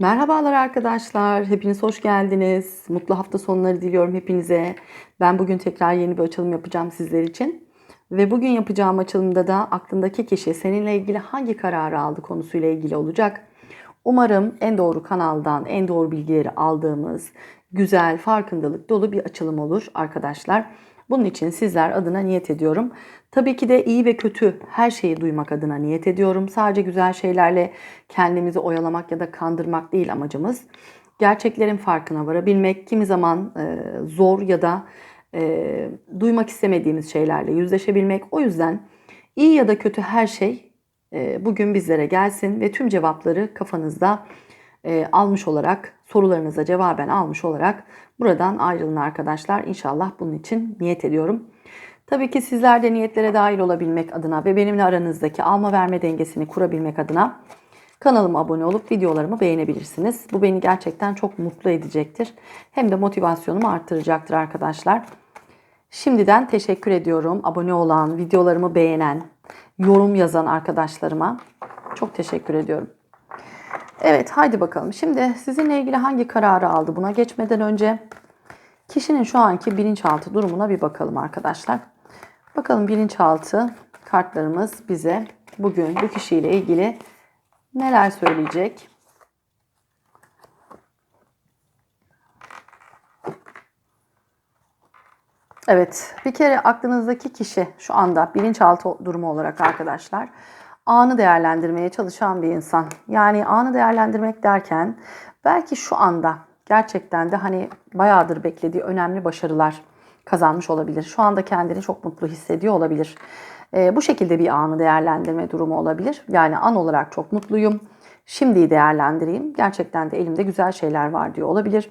Merhabalar arkadaşlar. Hepiniz hoş geldiniz. Mutlu hafta sonları diliyorum hepinize. Ben bugün tekrar yeni bir açılım yapacağım sizler için. Ve bugün yapacağım açılımda da aklındaki kişi seninle ilgili hangi kararı aldı konusuyla ilgili olacak. Umarım en doğru kanaldan en doğru bilgileri aldığımız güzel, farkındalık dolu bir açılım olur arkadaşlar. Bunun için sizler adına niyet ediyorum. Tabii ki de iyi ve kötü her şeyi duymak adına niyet ediyorum. Sadece güzel şeylerle kendimizi oyalamak ya da kandırmak değil amacımız. Gerçeklerin farkına varabilmek, kimi zaman e, zor ya da e, duymak istemediğimiz şeylerle yüzleşebilmek. O yüzden iyi ya da kötü her şey e, bugün bizlere gelsin ve tüm cevapları kafanızda e, almış olarak, sorularınıza cevaben almış olarak buradan ayrılın arkadaşlar. İnşallah bunun için niyet ediyorum. Tabii ki sizler de niyetlere dahil olabilmek adına ve benimle aranızdaki alma verme dengesini kurabilmek adına kanalıma abone olup videolarımı beğenebilirsiniz. Bu beni gerçekten çok mutlu edecektir. Hem de motivasyonumu arttıracaktır arkadaşlar. Şimdiden teşekkür ediyorum. Abone olan, videolarımı beğenen, yorum yazan arkadaşlarıma çok teşekkür ediyorum. Evet haydi bakalım. Şimdi sizinle ilgili hangi kararı aldı buna geçmeden önce kişinin şu anki bilinçaltı durumuna bir bakalım arkadaşlar. Bakalım bilinçaltı kartlarımız bize bugün bu kişiyle ilgili neler söyleyecek? Evet, bir kere aklınızdaki kişi şu anda bilinçaltı durumu olarak arkadaşlar anı değerlendirmeye çalışan bir insan. Yani anı değerlendirmek derken belki şu anda gerçekten de hani bayağıdır beklediği önemli başarılar kazanmış olabilir. Şu anda kendini çok mutlu hissediyor olabilir. E, bu şekilde bir anı değerlendirme durumu olabilir. Yani an olarak çok mutluyum. Şimdiyi değerlendireyim. Gerçekten de elimde güzel şeyler var diyor olabilir.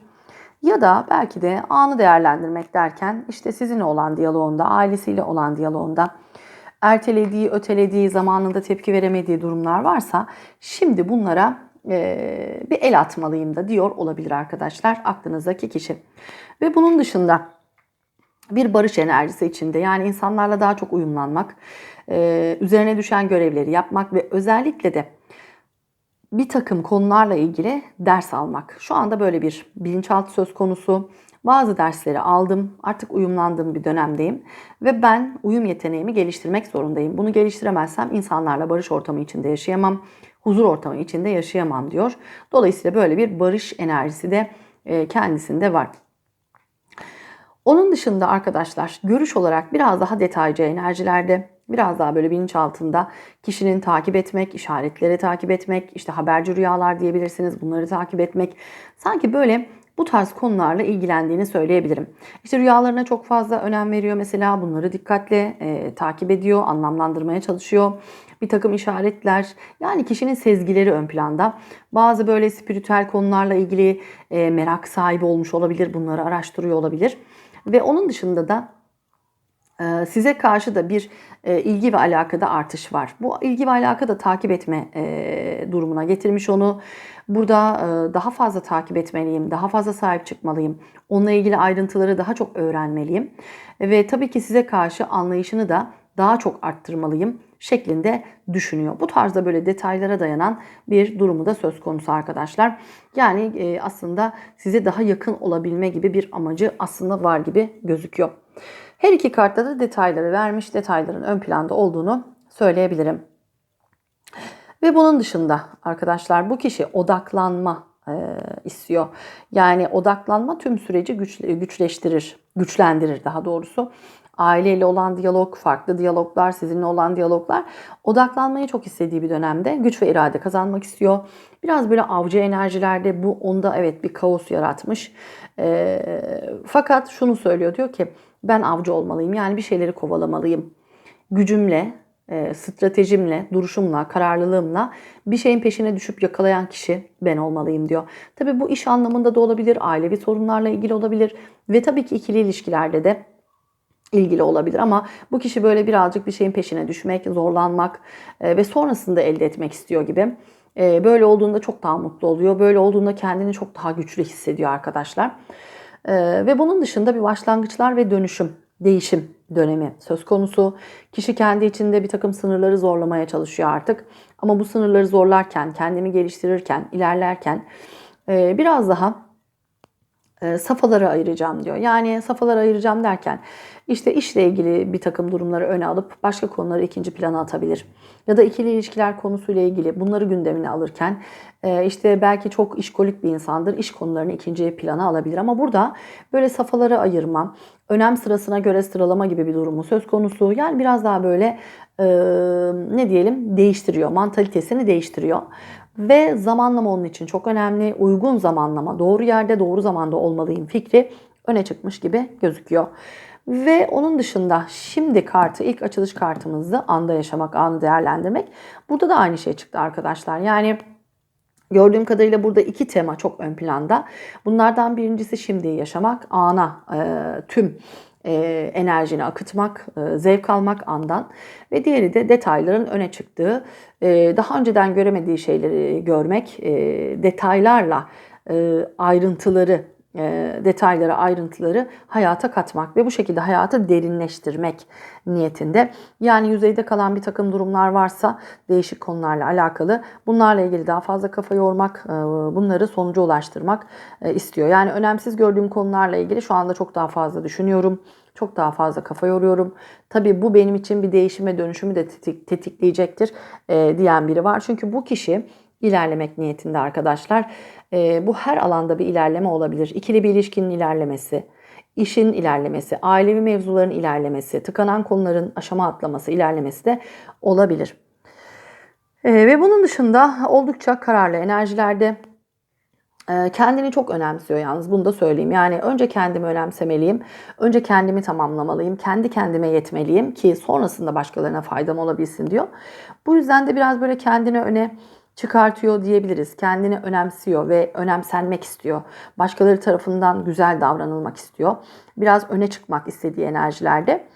Ya da belki de anı değerlendirmek derken işte sizinle olan diyaloğunda, ailesiyle olan diyaloğunda ertelediği, ötelediği, zamanında tepki veremediği durumlar varsa şimdi bunlara e, bir el atmalıyım da diyor olabilir arkadaşlar aklınızdaki kişi. Ve bunun dışında bir barış enerjisi içinde yani insanlarla daha çok uyumlanmak, e, üzerine düşen görevleri yapmak ve özellikle de bir takım konularla ilgili ders almak. Şu anda böyle bir bilinçaltı söz konusu. Bazı dersleri aldım. Artık uyumlandığım bir dönemdeyim ve ben uyum yeteneğimi geliştirmek zorundayım. Bunu geliştiremezsem insanlarla barış ortamı içinde yaşayamam, huzur ortamı içinde yaşayamam diyor. Dolayısıyla böyle bir barış enerjisi de e, kendisinde var. Onun dışında arkadaşlar görüş olarak biraz daha detaycı enerjilerde biraz daha böyle bilinç altında kişinin takip etmek, işaretleri takip etmek, işte haberci rüyalar diyebilirsiniz bunları takip etmek. Sanki böyle bu tarz konularla ilgilendiğini söyleyebilirim. İşte rüyalarına çok fazla önem veriyor mesela bunları dikkatle e, takip ediyor, anlamlandırmaya çalışıyor. Bir takım işaretler yani kişinin sezgileri ön planda. Bazı böyle spiritüel konularla ilgili e, merak sahibi olmuş olabilir, bunları araştırıyor olabilir. Ve onun dışında da size karşı da bir e, ilgi ve alakada artış var. Bu ilgi ve alaka da takip etme e, durumuna getirmiş onu. Burada daha fazla takip etmeliyim, daha fazla sahip çıkmalıyım. Onunla ilgili ayrıntıları daha çok öğrenmeliyim. Ve tabii ki size karşı anlayışını da daha çok arttırmalıyım şeklinde düşünüyor. Bu tarzda böyle detaylara dayanan bir durumu da söz konusu arkadaşlar. Yani aslında size daha yakın olabilme gibi bir amacı aslında var gibi gözüküyor. Her iki kartta da detayları vermiş, detayların ön planda olduğunu söyleyebilirim. Ve bunun dışında arkadaşlar bu kişi odaklanma e, istiyor. Yani odaklanma tüm süreci güç, güçleştirir, güçlendirir daha doğrusu. Aileyle olan diyalog, farklı diyaloglar, sizinle olan diyaloglar odaklanmayı çok istediği bir dönemde güç ve irade kazanmak istiyor. Biraz böyle avcı enerjilerde bu onda evet bir kaos yaratmış. E, fakat şunu söylüyor diyor ki ben avcı olmalıyım. Yani bir şeyleri kovalamalıyım. Gücümle, e, stratejimle, duruşumla, kararlılığımla bir şeyin peşine düşüp yakalayan kişi ben olmalıyım diyor. Tabi bu iş anlamında da olabilir, ailevi sorunlarla ilgili olabilir ve tabii ki ikili ilişkilerde de ilgili olabilir ama bu kişi böyle birazcık bir şeyin peşine düşmek, zorlanmak e, ve sonrasında elde etmek istiyor gibi. E, böyle olduğunda çok daha mutlu oluyor. Böyle olduğunda kendini çok daha güçlü hissediyor arkadaşlar. Ee, ve bunun dışında bir başlangıçlar ve dönüşüm değişim dönemi söz konusu. Kişi kendi içinde bir takım sınırları zorlamaya çalışıyor artık. Ama bu sınırları zorlarken, kendini geliştirirken, ilerlerken e, biraz daha e, safhalara ayıracağım diyor. Yani safhalara ayıracağım derken işte işle ilgili bir takım durumları öne alıp başka konuları ikinci plana atabilir. Ya da ikili ilişkiler konusuyla ilgili bunları gündemine alırken e, işte belki çok işkolik bir insandır. iş konularını ikinci plana alabilir. Ama burada böyle safhalara ayırma, önem sırasına göre sıralama gibi bir durumu söz konusu. Yani biraz daha böyle e, ne diyelim değiştiriyor, mantalitesini değiştiriyor. Ve zamanlama onun için çok önemli. Uygun zamanlama, doğru yerde doğru zamanda olmalıyım fikri öne çıkmış gibi gözüküyor. Ve onun dışında şimdi kartı ilk açılış kartımızdı. Anda yaşamak, anı değerlendirmek. Burada da aynı şey çıktı arkadaşlar. Yani Gördüğüm kadarıyla burada iki tema çok ön planda. Bunlardan birincisi şimdi yaşamak, ana, e, tüm e, enerjini akıtmak, e, zevk almak andan ve diğeri de detayların öne çıktığı, e, daha önceden göremediği şeyleri görmek, e, detaylarla ayrıntıları detayları, ayrıntıları hayata katmak ve bu şekilde hayatı derinleştirmek niyetinde. Yani yüzeyde kalan bir takım durumlar varsa değişik konularla alakalı bunlarla ilgili daha fazla kafa yormak, e, bunları sonuca ulaştırmak e, istiyor. Yani önemsiz gördüğüm konularla ilgili şu anda çok daha fazla düşünüyorum. Çok daha fazla kafa yoruyorum. Tabii bu benim için bir değişime dönüşümü de tetikleyecektir diyen biri var. Çünkü bu kişi ilerlemek niyetinde arkadaşlar. E, bu her alanda bir ilerleme olabilir. İkili bir ilişkinin ilerlemesi, işin ilerlemesi, ailevi mevzuların ilerlemesi, tıkanan konuların aşama atlaması, ilerlemesi de olabilir. E, ve bunun dışında oldukça kararlı enerjilerde e, kendini çok önemsiyor yalnız bunu da söyleyeyim. Yani önce kendimi önemsemeliyim. Önce kendimi tamamlamalıyım. Kendi kendime yetmeliyim ki sonrasında başkalarına faydam olabilsin diyor. Bu yüzden de biraz böyle kendini öne çıkartıyor diyebiliriz. Kendini önemsiyor ve önemsenmek istiyor. Başkaları tarafından güzel davranılmak istiyor. Biraz öne çıkmak istediği enerjilerde.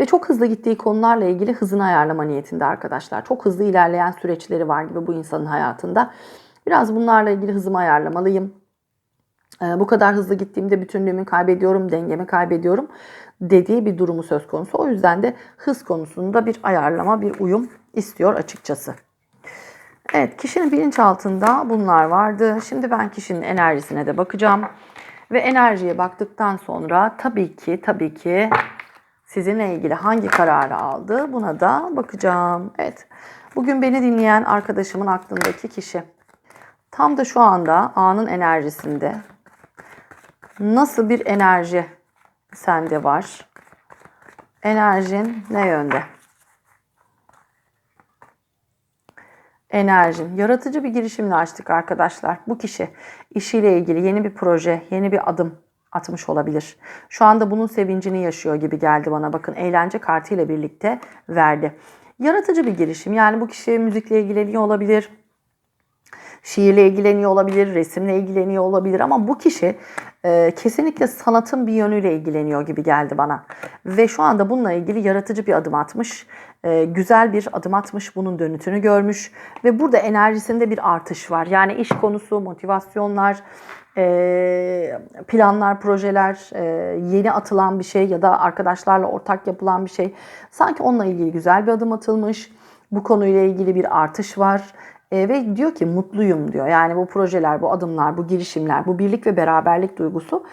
Ve çok hızlı gittiği konularla ilgili hızını ayarlama niyetinde arkadaşlar. Çok hızlı ilerleyen süreçleri var gibi bu insanın hayatında. Biraz bunlarla ilgili hızımı ayarlamalıyım. Ee, bu kadar hızlı gittiğimde bütünlüğümü kaybediyorum, dengemi kaybediyorum dediği bir durumu söz konusu. O yüzden de hız konusunda bir ayarlama, bir uyum istiyor açıkçası. Evet kişinin bilinçaltında bunlar vardı. Şimdi ben kişinin enerjisine de bakacağım. Ve enerjiye baktıktan sonra tabii ki tabii ki sizinle ilgili hangi kararı aldı buna da bakacağım. Evet bugün beni dinleyen arkadaşımın aklındaki kişi tam da şu anda anın enerjisinde nasıl bir enerji sende var? Enerjin ne yönde? Enerjin. Yaratıcı bir girişimle açtık arkadaşlar. Bu kişi işiyle ilgili yeni bir proje, yeni bir adım atmış olabilir. Şu anda bunun sevincini yaşıyor gibi geldi bana. Bakın eğlence kartıyla birlikte verdi. Yaratıcı bir girişim. Yani bu kişi müzikle ilgileniyor olabilir. Şiirle ilgileniyor olabilir, resimle ilgileniyor olabilir ama bu kişi e, kesinlikle sanatın bir yönüyle ilgileniyor gibi geldi bana. Ve şu anda bununla ilgili yaratıcı bir adım atmış e, güzel bir adım atmış, bunun dönütünü görmüş ve burada enerjisinde bir artış var. Yani iş konusu, motivasyonlar, e, planlar, projeler, e, yeni atılan bir şey ya da arkadaşlarla ortak yapılan bir şey. Sanki onunla ilgili güzel bir adım atılmış. Bu konuyla ilgili bir artış var. Ve diyor ki mutluyum diyor. Yani bu projeler, bu adımlar, bu girişimler, bu birlik ve beraberlik duygusu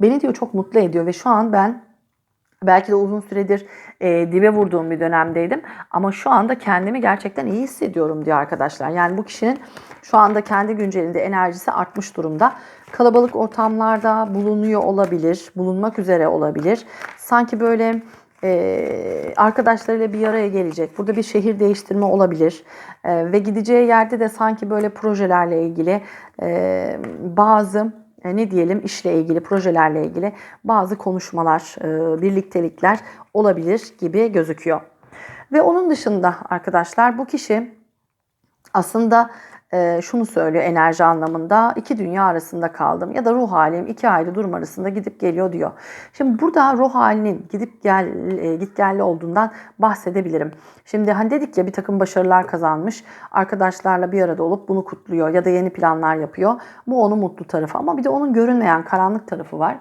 beni diyor çok mutlu ediyor ve şu an ben Belki de uzun süredir e, dibe vurduğum bir dönemdeydim. Ama şu anda kendimi gerçekten iyi hissediyorum diyor arkadaşlar. Yani bu kişinin şu anda kendi güncelinde enerjisi artmış durumda. Kalabalık ortamlarda bulunuyor olabilir, bulunmak üzere olabilir. Sanki böyle e, arkadaşlarıyla bir araya gelecek. Burada bir şehir değiştirme olabilir. E, ve gideceği yerde de sanki böyle projelerle ilgili e, bazı ne diyelim işle ilgili, projelerle ilgili bazı konuşmalar, e, birliktelikler olabilir gibi gözüküyor. Ve onun dışında arkadaşlar bu kişi aslında e, şunu söylüyor enerji anlamında iki dünya arasında kaldım ya da ruh halim iki ayrı durum arasında gidip geliyor diyor. Şimdi burada ruh halinin gidip gel e, git gelli olduğundan bahsedebilirim. Şimdi hani dedik ya bir takım başarılar kazanmış arkadaşlarla bir arada olup bunu kutluyor ya da yeni planlar yapıyor. Bu onun mutlu tarafı ama bir de onun görünmeyen karanlık tarafı var.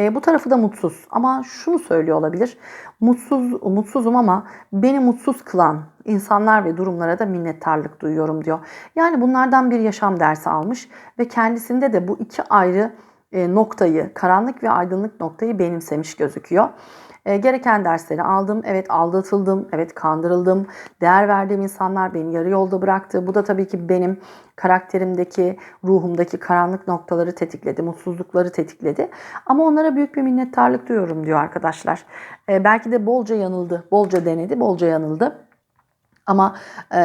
E, bu tarafı da mutsuz ama şunu söylüyor olabilir. Mutsuz, mutsuzum ama beni mutsuz kılan insanlar ve durumlara da minnettarlık duyuyorum diyor. Yani bunlardan bir yaşam dersi almış ve kendisinde de bu iki ayrı e, noktayı, karanlık ve aydınlık noktayı benimsemiş gözüküyor. E, gereken dersleri aldım. Evet aldatıldım. Evet kandırıldım. Değer verdiğim insanlar beni yarı yolda bıraktı. Bu da tabii ki benim karakterimdeki, ruhumdaki karanlık noktaları tetikledi, mutsuzlukları tetikledi. Ama onlara büyük bir minnettarlık duyuyorum diyor arkadaşlar. E, belki de bolca yanıldı, bolca denedi, bolca yanıldı. Ama e,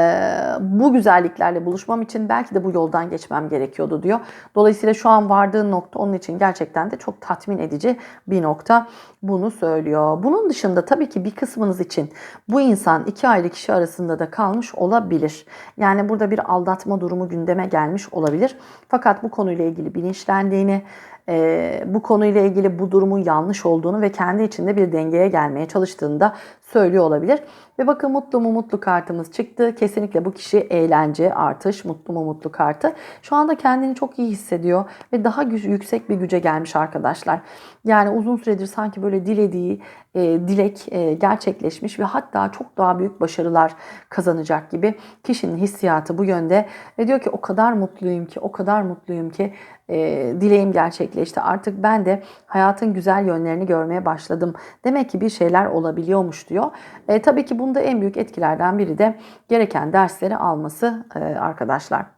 bu güzelliklerle buluşmam için belki de bu yoldan geçmem gerekiyordu diyor. Dolayısıyla şu an vardığın nokta onun için gerçekten de çok tatmin edici bir nokta. Bunu söylüyor. Bunun dışında tabii ki bir kısmınız için bu insan iki ayrı kişi arasında da kalmış olabilir. Yani burada bir aldatma durumu gündeme gelmiş olabilir. Fakat bu konuyla ilgili bilinçlendiğini, e, bu konuyla ilgili bu durumun yanlış olduğunu ve kendi içinde bir dengeye gelmeye çalıştığını da söylüyor olabilir. Ve bakın mutlu mu mutlu kartımız çıktı. Kesinlikle bu kişi eğlence, artış, mutlu mu mutlu kartı. Şu anda kendini çok iyi hissediyor ve daha yüksek bir güce gelmiş arkadaşlar. Yani uzun süredir sanki böyle dilediği e, dilek e, gerçekleşmiş ve hatta çok daha büyük başarılar kazanacak gibi kişinin hissiyatı bu yönde. Ve diyor ki o kadar mutluyum ki, o kadar mutluyum ki e, dileğim gerçekleşti. Artık ben de hayatın güzel yönlerini görmeye başladım. Demek ki bir şeyler olabiliyormuş diyor. E, tabii ki bunda en büyük etkilerden biri de gereken dersleri alması e, arkadaşlar.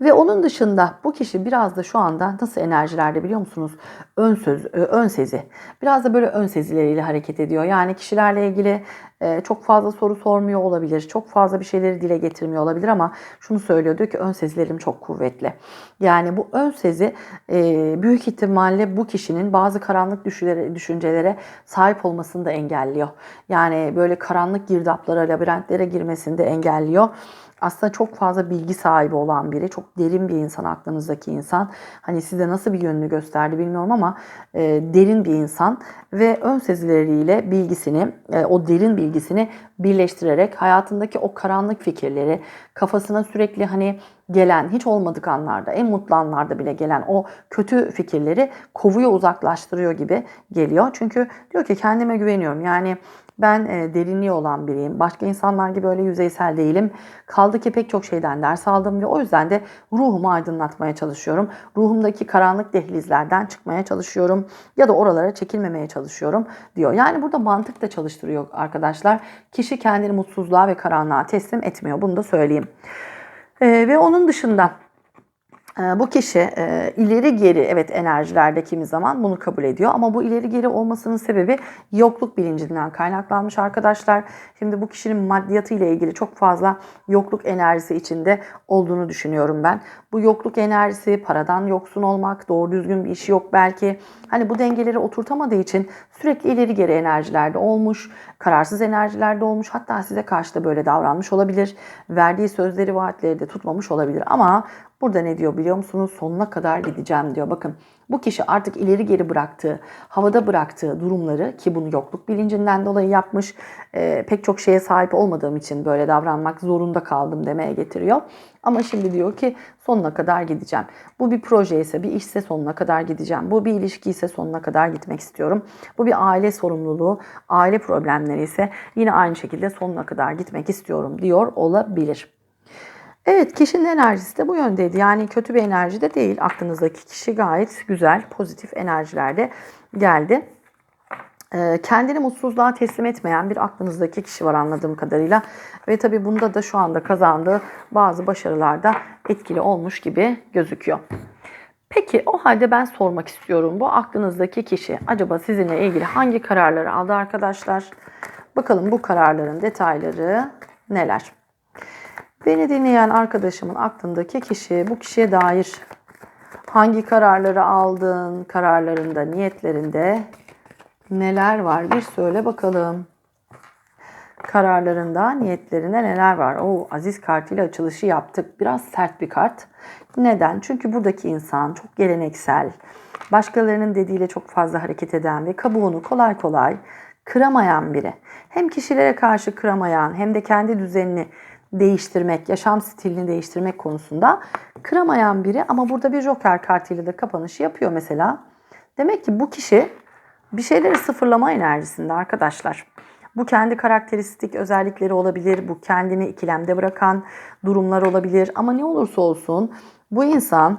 Ve onun dışında bu kişi biraz da şu anda nasıl enerjilerde biliyor musunuz? Ön söz, e, ön sezi. Biraz da böyle ön sezileriyle hareket ediyor. Yani kişilerle ilgili e, çok fazla soru sormuyor olabilir. Çok fazla bir şeyleri dile getirmiyor olabilir ama şunu söylüyor diyor ki ön sezilerim çok kuvvetli. Yani bu ön sezi e, büyük ihtimalle bu kişinin bazı karanlık düşüncelere sahip olmasını da engelliyor. Yani böyle karanlık girdaplara, labirentlere girmesini de engelliyor aslında çok fazla bilgi sahibi olan biri, çok derin bir insan aklınızdaki insan. Hani size nasıl bir yönünü gösterdi bilmiyorum ama e, derin bir insan ve ön sezileriyle bilgisini, e, o derin bilgisini birleştirerek hayatındaki o karanlık fikirleri, kafasına sürekli hani gelen, hiç olmadık anlarda, en mutlu anlarda bile gelen o kötü fikirleri kovuyor, uzaklaştırıyor gibi geliyor. Çünkü diyor ki kendime güveniyorum. Yani ben e, derinliği olan biriyim. Başka insanlar gibi öyle yüzeysel değilim. Kaldı ki pek çok şeyden ders aldım ve o yüzden de ruhumu aydınlatmaya çalışıyorum. Ruhumdaki karanlık dehlizlerden çıkmaya çalışıyorum ya da oralara çekilmemeye çalışıyorum diyor. Yani burada mantık da çalıştırıyor arkadaşlar. Kişi kendini mutsuzluğa ve karanlığa teslim etmiyor. Bunu da söyleyeyim. E, ve onun dışında ee, bu kişi e, ileri geri evet enerjilerde kimi zaman bunu kabul ediyor ama bu ileri geri olmasının sebebi yokluk bilincinden kaynaklanmış arkadaşlar. Şimdi bu kişinin maddiyatı ile ilgili çok fazla yokluk enerjisi içinde olduğunu düşünüyorum ben. Bu yokluk enerjisi, paradan yoksun olmak, doğru düzgün bir işi yok belki. Hani bu dengeleri oturtamadığı için sürekli ileri geri enerjilerde olmuş, kararsız enerjilerde olmuş. Hatta size karşı da böyle davranmış olabilir. Verdiği sözleri, vaatleri de tutmamış olabilir. Ama Burada ne diyor biliyor musunuz? Sonuna kadar gideceğim diyor. Bakın bu kişi artık ileri geri bıraktığı, havada bıraktığı durumları ki bunu yokluk bilincinden dolayı yapmış, e, pek çok şeye sahip olmadığım için böyle davranmak zorunda kaldım demeye getiriyor. Ama şimdi diyor ki sonuna kadar gideceğim. Bu bir proje ise, bir işse sonuna kadar gideceğim. Bu bir ilişki ise sonuna kadar gitmek istiyorum. Bu bir aile sorumluluğu, aile problemleri ise yine aynı şekilde sonuna kadar gitmek istiyorum diyor olabilir. Evet kişinin enerjisi de bu yöndeydi. Yani kötü bir enerji de değil. Aklınızdaki kişi gayet güzel, pozitif enerjilerde geldi. Ee, kendini mutsuzluğa teslim etmeyen bir aklınızdaki kişi var anladığım kadarıyla. Ve tabi bunda da şu anda kazandığı bazı başarılarda etkili olmuş gibi gözüküyor. Peki o halde ben sormak istiyorum. Bu aklınızdaki kişi acaba sizinle ilgili hangi kararları aldı arkadaşlar? Bakalım bu kararların detayları neler? Beni dinleyen arkadaşımın aklındaki kişi, bu kişiye dair hangi kararları aldın, kararlarında, niyetlerinde neler var bir söyle bakalım. Kararlarında, niyetlerinde neler var? O Aziz kartıyla açılışı yaptık. Biraz sert bir kart. Neden? Çünkü buradaki insan çok geleneksel, başkalarının dediğiyle çok fazla hareket eden ve kabuğunu kolay kolay kıramayan biri. Hem kişilere karşı kıramayan hem de kendi düzenini değiştirmek, yaşam stilini değiştirmek konusunda kıramayan biri ama burada bir joker kartıyla da kapanışı yapıyor mesela. Demek ki bu kişi bir şeyleri sıfırlama enerjisinde arkadaşlar. Bu kendi karakteristik özellikleri olabilir, bu kendini ikilemde bırakan durumlar olabilir ama ne olursa olsun bu insan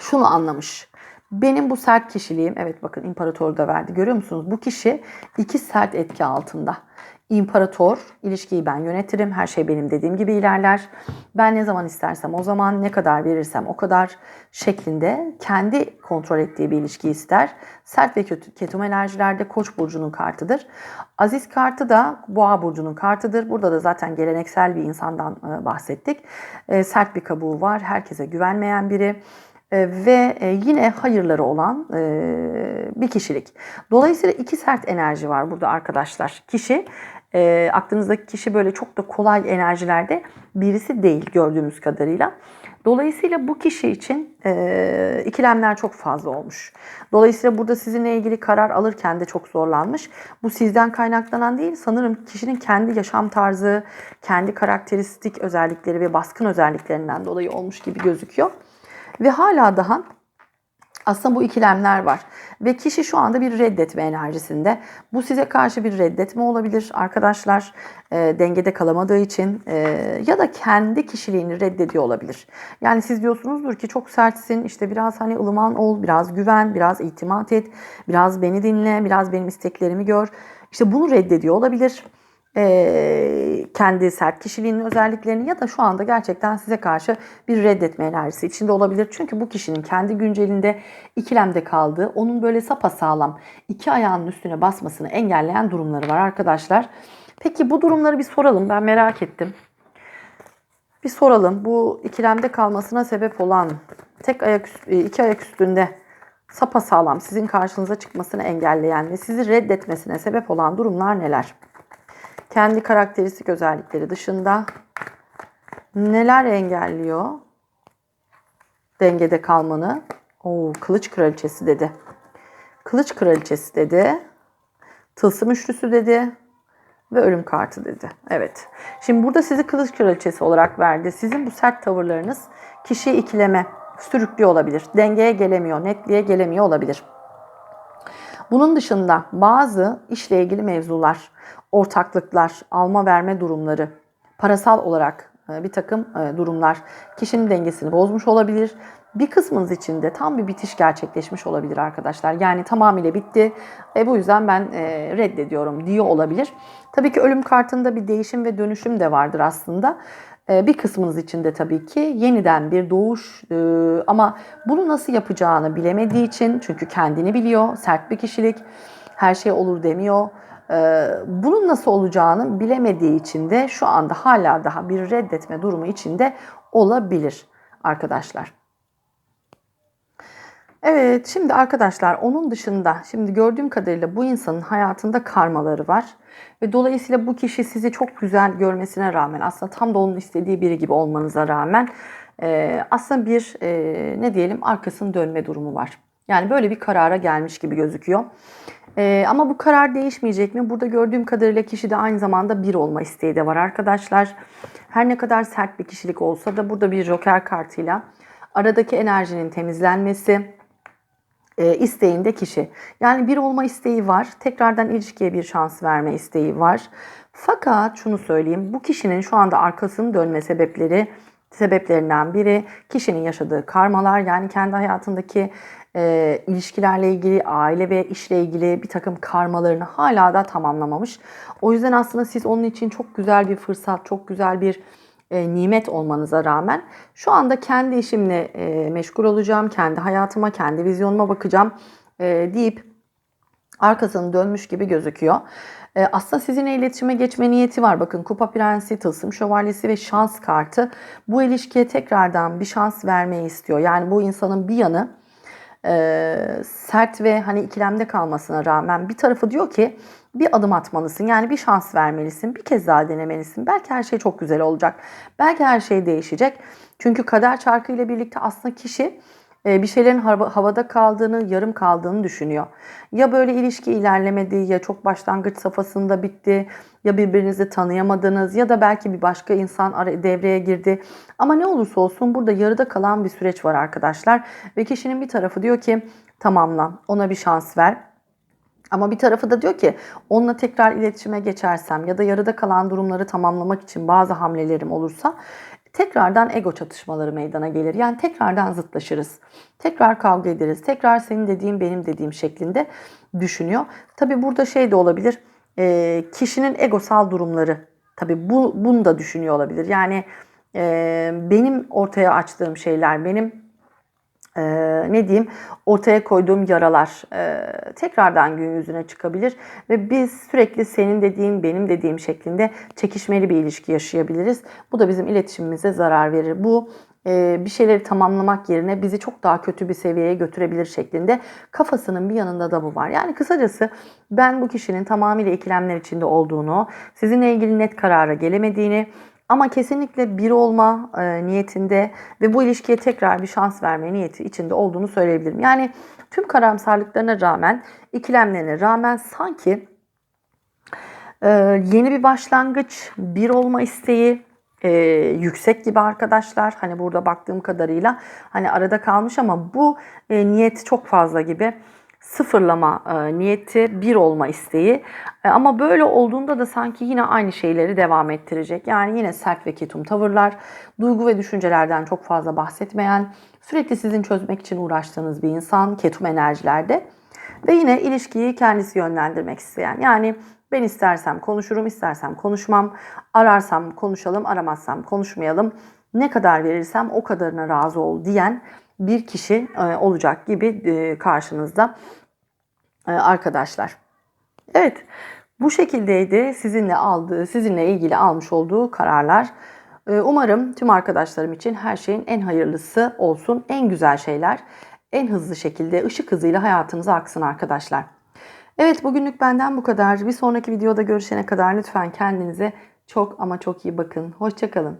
şunu anlamış. Benim bu sert kişiliğim, evet bakın imparator da verdi görüyor musunuz? Bu kişi iki sert etki altında. İmparator, ilişkiyi ben yönetirim, her şey benim dediğim gibi ilerler. Ben ne zaman istersem o zaman, ne kadar verirsem o kadar şeklinde kendi kontrol ettiği bir ilişki ister. Sert ve kötü, ketum enerjilerde Koç burcunun kartıdır. Aziz kartı da Boğa burcunun kartıdır. Burada da zaten geleneksel bir insandan e, bahsettik. E, sert bir kabuğu var, herkese güvenmeyen biri ve e, yine hayırları olan bir kişilik. Dolayısıyla iki sert enerji var burada arkadaşlar. Kişi e, aklınızdaki kişi böyle çok da kolay enerjilerde birisi değil gördüğümüz kadarıyla. Dolayısıyla bu kişi için e, ikilemler çok fazla olmuş. Dolayısıyla burada sizinle ilgili karar alırken de çok zorlanmış. Bu sizden kaynaklanan değil sanırım kişinin kendi yaşam tarzı, kendi karakteristik özellikleri ve baskın özelliklerinden dolayı olmuş gibi gözüküyor. Ve hala daha aslında bu ikilemler var. Ve kişi şu anda bir reddetme enerjisinde. Bu size karşı bir reddetme olabilir arkadaşlar. E, dengede kalamadığı için e, ya da kendi kişiliğini reddediyor olabilir. Yani siz diyorsunuzdur ki çok sertsin, işte biraz hani ılıman ol, biraz güven, biraz itimat et, biraz beni dinle, biraz benim isteklerimi gör. İşte bunu reddediyor olabilir e, kendi sert kişiliğinin özelliklerini ya da şu anda gerçekten size karşı bir reddetme enerjisi içinde olabilir. Çünkü bu kişinin kendi güncelinde ikilemde kaldığı, onun böyle sapasağlam iki ayağının üstüne basmasını engelleyen durumları var arkadaşlar. Peki bu durumları bir soralım. Ben merak ettim. Bir soralım. Bu ikilemde kalmasına sebep olan tek ayak iki ayak üstünde sapasağlam sizin karşınıza çıkmasını engelleyen ve sizi reddetmesine sebep olan durumlar neler? Kendi karakteristik özellikleri dışında neler engelliyor dengede kalmanı? Oo, kılıç kraliçesi dedi. Kılıç kraliçesi dedi. Tılsım üçlüsü dedi. Ve ölüm kartı dedi. Evet. Şimdi burada sizi kılıç kraliçesi olarak verdi. Sizin bu sert tavırlarınız kişiyi ikileme, sürüklüyor olabilir. Dengeye gelemiyor, netliğe gelemiyor olabilir. Bunun dışında bazı işle ilgili mevzular, ortaklıklar, alma verme durumları, parasal olarak e, bir takım e, durumlar kişinin dengesini bozmuş olabilir. Bir kısmınız için de tam bir bitiş gerçekleşmiş olabilir arkadaşlar. Yani tamamıyla bitti ve bu yüzden ben e, reddediyorum diyor olabilir. Tabii ki ölüm kartında bir değişim ve dönüşüm de vardır aslında. Bir kısmınız için de tabii ki yeniden bir doğuş ama bunu nasıl yapacağını bilemediği için çünkü kendini biliyor, sert bir kişilik, her şey olur demiyor bunun nasıl olacağını bilemediği için de şu anda hala daha bir reddetme durumu içinde olabilir arkadaşlar. Evet şimdi arkadaşlar onun dışında şimdi gördüğüm kadarıyla bu insanın hayatında karmaları var. Ve dolayısıyla bu kişi sizi çok güzel görmesine rağmen aslında tam da onun istediği biri gibi olmanıza rağmen e, aslında bir e, ne diyelim arkasını dönme durumu var. Yani böyle bir karara gelmiş gibi gözüküyor. Ee, ama bu karar değişmeyecek mi? Burada gördüğüm kadarıyla kişide aynı zamanda bir olma isteği de var arkadaşlar. Her ne kadar sert bir kişilik olsa da burada bir joker kartıyla aradaki enerjinin temizlenmesi, e, isteğinde kişi. Yani bir olma isteği var. Tekrardan ilişkiye bir şans verme isteği var. Fakat şunu söyleyeyim. Bu kişinin şu anda arkasını dönme sebepleri sebeplerinden biri kişinin yaşadığı karmalar yani kendi hayatındaki e, ilişkilerle ilgili, aile ve işle ilgili bir takım karmalarını hala da tamamlamamış. O yüzden aslında siz onun için çok güzel bir fırsat, çok güzel bir e, nimet olmanıza rağmen şu anda kendi işimle e, meşgul olacağım, kendi hayatıma, kendi vizyonuma bakacağım e, deyip arkasını dönmüş gibi gözüküyor. E, aslında sizinle iletişime geçme niyeti var. Bakın Kupa Prensi, Tılsım Şövalyesi ve Şans kartı bu ilişkiye tekrardan bir şans vermeyi istiyor. Yani bu insanın bir yanı e, sert ve hani ikilemde kalmasına rağmen bir tarafı diyor ki bir adım atmalısın. Yani bir şans vermelisin. Bir kez daha denemelisin. Belki her şey çok güzel olacak. Belki her şey değişecek. Çünkü kader çarkı ile birlikte aslında kişi bir şeylerin havada kaldığını, yarım kaldığını düşünüyor. Ya böyle ilişki ilerlemedi, ya çok başlangıç safhasında bitti, ya birbirinizi tanıyamadınız ya da belki bir başka insan devreye girdi. Ama ne olursa olsun burada yarıda kalan bir süreç var arkadaşlar. Ve kişinin bir tarafı diyor ki tamamla. Ona bir şans ver. Ama bir tarafı da diyor ki onunla tekrar iletişime geçersem ya da yarıda kalan durumları tamamlamak için bazı hamlelerim olursa tekrardan ego çatışmaları meydana gelir. Yani tekrardan zıtlaşırız. Tekrar kavga ederiz. Tekrar senin dediğin benim dediğim şeklinde düşünüyor. Tabi burada şey de olabilir. e, kişinin egosal durumları. Tabi bu, bunu da düşünüyor olabilir. Yani e, benim ortaya açtığım şeyler, benim e, ne diyeyim ortaya koyduğum yaralar e, tekrardan gün yüzüne çıkabilir ve biz sürekli senin dediğin benim dediğim şeklinde çekişmeli bir ilişki yaşayabiliriz. Bu da bizim iletişimimize zarar verir. Bu e, bir şeyleri tamamlamak yerine bizi çok daha kötü bir seviyeye götürebilir şeklinde kafasının bir yanında da bu var. Yani kısacası ben bu kişinin tamamıyla ikilemler içinde olduğunu, sizinle ilgili net karara gelemediğini, ama kesinlikle bir olma e, niyetinde ve bu ilişkiye tekrar bir şans verme niyeti içinde olduğunu söyleyebilirim. Yani tüm karamsarlıklarına rağmen, ikilemlerine rağmen sanki e, yeni bir başlangıç, bir olma isteği e, yüksek gibi arkadaşlar. Hani burada baktığım kadarıyla hani arada kalmış ama bu e, niyet çok fazla gibi sıfırlama e, niyeti, bir olma isteği. E, ama böyle olduğunda da sanki yine aynı şeyleri devam ettirecek. Yani yine sert ve ketum tavırlar, duygu ve düşüncelerden çok fazla bahsetmeyen, sürekli sizin çözmek için uğraştığınız bir insan, ketum enerjilerde. Ve yine ilişkiyi kendisi yönlendirmek isteyen. Yani ben istersem konuşurum, istersem konuşmam. Ararsam konuşalım, aramazsam konuşmayalım. Ne kadar verirsem o kadarına razı ol diyen bir kişi e, olacak gibi e, karşınızda e, arkadaşlar. Evet, bu şekildeydi sizinle aldığı, sizinle ilgili almış olduğu kararlar. Umarım tüm arkadaşlarım için her şeyin en hayırlısı olsun, en güzel şeyler, en hızlı şekilde ışık hızıyla hayatınıza aksın arkadaşlar. Evet bugünlük benden bu kadar. Bir sonraki videoda görüşene kadar lütfen kendinize çok ama çok iyi bakın. Hoşçakalın.